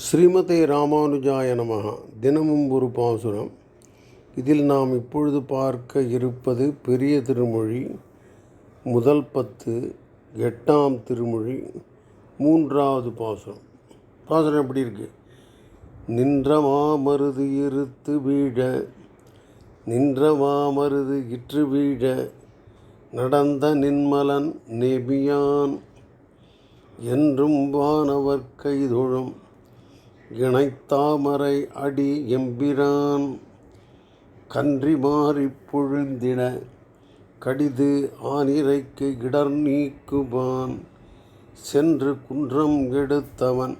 ஸ்ரீமதே ராமானுஜாய நமக தினமும் ஒரு பாசுரம். இதில் நாம் இப்பொழுது பார்க்க இருப்பது பெரிய திருமொழி முதல் பத்து எட்டாம் திருமொழி மூன்றாவது பாசுரம். பாசுரம் எப்படி இருக்கு? நின்ற மாமருது இருத்து வீழ நின்ற மாமருது இற்று வீழ நடந்த நின்மலன் நெபியான் என்றும் வானவர் கைதொழும். இணைத்தாமரை அடி எம்பிரான் கன்றி மாறிப் பொழுந்திட கடிது ஆனிரைக்கு இடர் நீக்குவான். சென்று குன்றம் எடுத்தவன்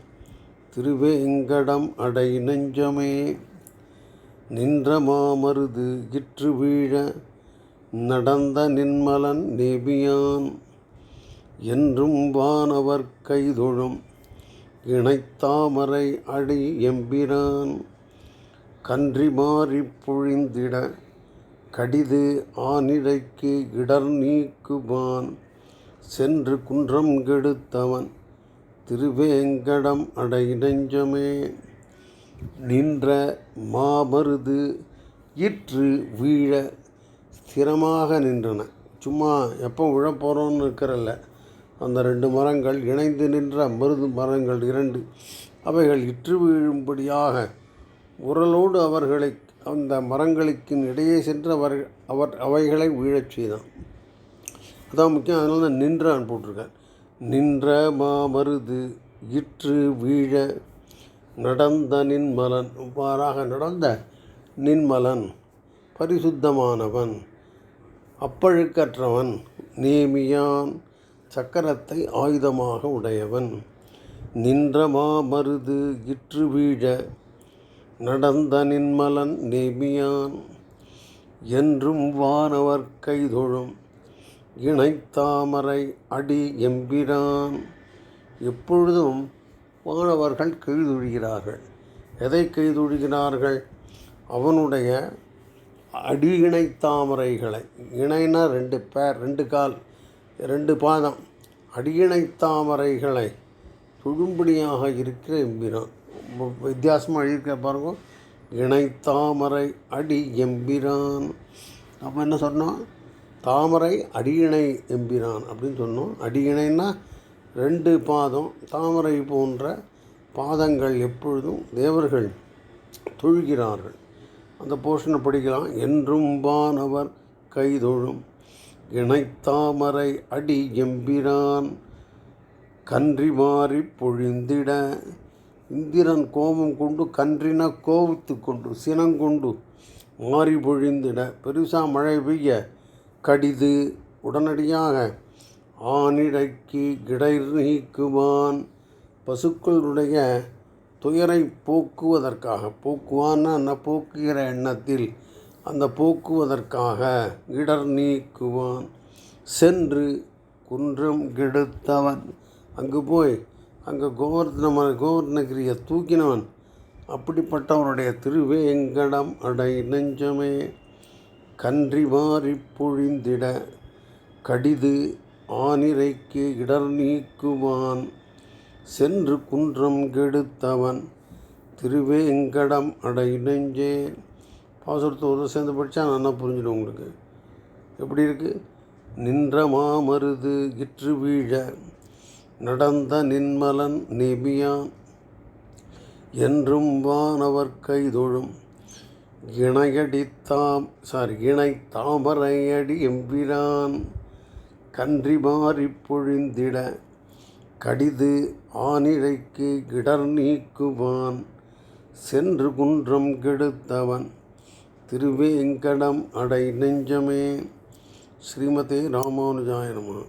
திருவேங்கடம் அடை நெஞ்சமே. நின்ற மாமருது இற்று வீழ நடந்த நின்மலன் நேபியான். என்றும் வானவர் கைதொழும் இணைத்தாமரை அடி எம்பிரான் கன்றி மாறி பொழிந்திட கடிது ஆனிரைக்கு இடர் நீக்குவான் சென்று குன்றம் கெடுத்தவன் திருவேங்கடம் அடை நெஞ்சமே. நின்ற மாமருது இற்று வீழ ஸ்திரமாக நின்றன. சும்மா எப்போ விழப்போகிறோன்னு இருக்கிறல்ல. அந்த ரெண்டு மரங்கள் இணைந்து நின்ற மருது மரங்கள் இரண்டு. அவைகள் இற்று வீழும்படியாக உரலோடு அவர்களை அந்த மரங்களுக்கு இடையே சென்று அவர் அவர் அவைகளை வீழச் செய்தான். அதான் முக்கியம் அதனால தான் நின்றான் போட்டிருக்கேன் நின்ற மாமருது இற்று வீழ நடந்த நின்மலன் இவ்வாறாக நடந்த நின்மலன் பரிசுத்தமானவன் அப்பழுக்கற்றவன் நேமியான் சக்கரத்தை ஆயுதமாக உடையவன். நின்ற மாமருது இற்று வீழ நடந்த நின்மலன் நேமியான். என்றும் வானவர் கைதொழும் இணைத்தாமரை அடி எம்பிரான். எப்பொழுதும் வானவர்கள் கைதொழுகிறார்கள். எதை கைதொழுகிறார்கள்? அவனுடைய அடி இணை தாமரைகளை. இணைனா ரெண்டு பேர் ரெண்டு கால். ரெண்டு பாதம். அடியிணை தாமரைகளை தொழும்படியாக இருக்கிற எம்பிரான். வித்தியாசமாக எழுதியிருக்க பாருங்க. இணைத்தாமரை அடி எம்பிரான். அப்போ என்ன சொன்னோம்? தாமரை அடியிணை எம்பிரான் அப்படின்னு சொன்னோம். அடியிணைன்னா ரெண்டு பாதம். தாமரை போன்ற பாதங்கள் எப்பொழுதும் தேவர்கள் தொழுகிறார்கள். அந்த போர்ஷனை படிக்கலாம். என்றும் வானவர் கைதொழும் இணைத்தாமரை அடி எம்பிரான் கன்றி மாறி பொழிந்திட. இந்திரன் கோபம் கொண்டு கன்றின கோபத்து கொண்டு சினங்கொண்டு மாறி பொழிந்திட. பெருசாக மழை பெய்ய கடிது. உடனடியாக ஆனிடைக்கு கிடை நீக்குவான். பசுக்களுடைய துயரை போக்குவதற்காக. போக்குவான்னு போக்குகிற எண்ணத்தில் அந்த போக்குவதற்காக இடர் நீக்குவான். சென்று குன்றம் கெடுத்தவன். அங்கு போய் அங்கே கோவர்தன கோவர்தனகிரியை தூக்கினவன். அப்படிப்பட்டவனுடைய திருவேங்கடம் அடை நெஞ்சமே. கன்றி மாறி பொழிந்திட கடிது ஆனிரைக்கு இடர் நீக்குவான். சென்று குன்றம் கெடுத்தவன். திருவேங்கடம் அடை நெஞ்சே. பாசுரத்தோடு சேர்ந்து படித்தா நல்லா புரிஞ்சிடும் உங்களுக்கு? எப்படி இருக்குது நின்ற மாமருது கிற்று வீழ நடந்த நின்மலன் நெபியான் என்றும் வானவர் கைதொழும். இணையடித்தாம் சாரி இணை தாமரையடி எம்பிரான் கன்றி மாறி பொழிந்திட கடிது ஆனிழைக்கு இடர் நீக்குவான் சென்று குன்றம் கெடுத்தவன். திருவேங்கடம் அடை நெஞ்சமே. ஸ்ரீமதே ராமானுஜாய நம.